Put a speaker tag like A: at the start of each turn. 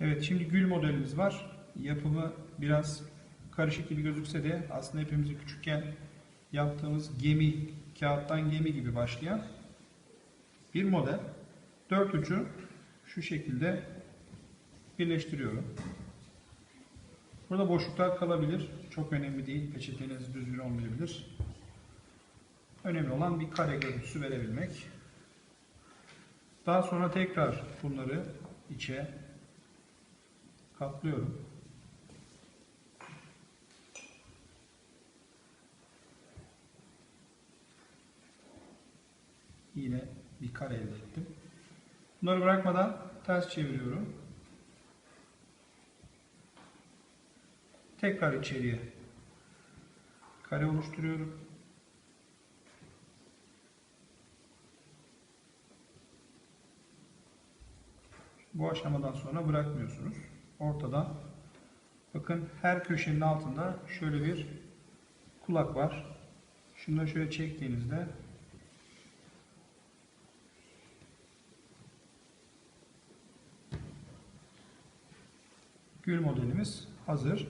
A: Evet şimdi gül modelimiz var. Yapımı biraz karışık gibi gözükse de aslında hepimizin küçükken yaptığımız gemi, kağıttan gemi gibi başlayan bir model. Dört ucu şu şekilde birleştiriyorum. Burada boşluklar kalabilir. Çok önemli değil. Peçeteniz düzgün olmayabilir. Önemli olan bir kare görüntüsü verebilmek. Daha sonra tekrar bunları içe katlıyorum. Yine bir kare elde ettim. Bunları bırakmadan ters çeviriyorum. Tekrar içeriye kare oluşturuyorum. Bu aşamadan sonra bırakmıyorsunuz. Ortadan bakın her köşenin altında şöyle bir kulak var. Şunu da şöyle çektiğinizde gül modelimiz hazır.